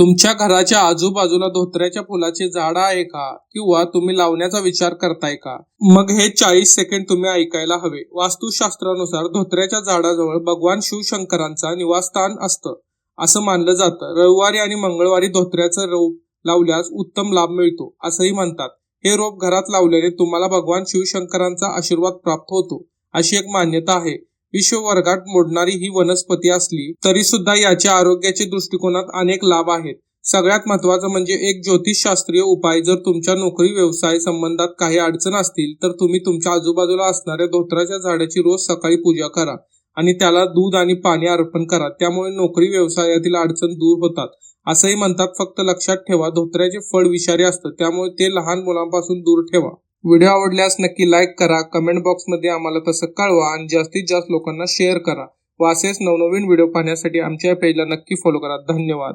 तुमच्या घराच्या आजूबाजूला धोत्र्याच्या फुलाचे झाड आहे का? किंवा तुम्ही लावण्याचा विचार करताय का? मग हे चाळीस सेकंड तुम्ही ऐकायला हवे. वास्तुशास्त्रानुसार धोत्र्याच्या झाडाजवळ भगवान शिवशंकरांचा निवासस्थान असतं. असं मानलं जातं. रविवारी आणि मंगळवारी धोत्र्याचं रोप लावल्यास उत्तम लाभ मिळतो असंही म्हणतात. हे रोप घरात लावल्याने तुम्हाला भगवान शिवशंकरांचा आशीर्वाद प्राप्त होतो अशी एक मान्यता आहे. विश्ववर्गात मोडणारी ही वनस्पती असली तरी सुद्धा याच्या आरोग्याच्या दृष्टिकोनात अनेक लाभ आहेत. सगळ्यात महत्वाचं म्हणजे एक ज्योतिषशास्त्रीय उपाय जर तुमच्या नोकरी व्यवसाय संबंधात काही अडचण असतील तर तुम्ही तुमच्या आजूबाजूला असणाऱ्या धोत्राच्या झाडाची रोज सकाळी पूजा करा आणि त्याला दूध आणि पाणी अर्पण करा. त्यामुळे नोकरी व्यवसायातील अडचण दूर होतात. असंही म्हणतात फक्त लक्षात ठेवा धोत्र्याचे फळ विषारी असतं त्यामुळे ते लहान मुलांपासून दूर ठेवा. व्हिडिओ आवडल्यास नक्की लाईक करा कमेंट बॉक्समध्ये आम्हाला तसं कळवा आणि जास्तीत जास्त लोकांना शेअर करा. व असेच नवनवीन व्हिडिओ पाहण्यासाठी आमच्या पेजला नक्की फॉलो करा. धन्यवाद.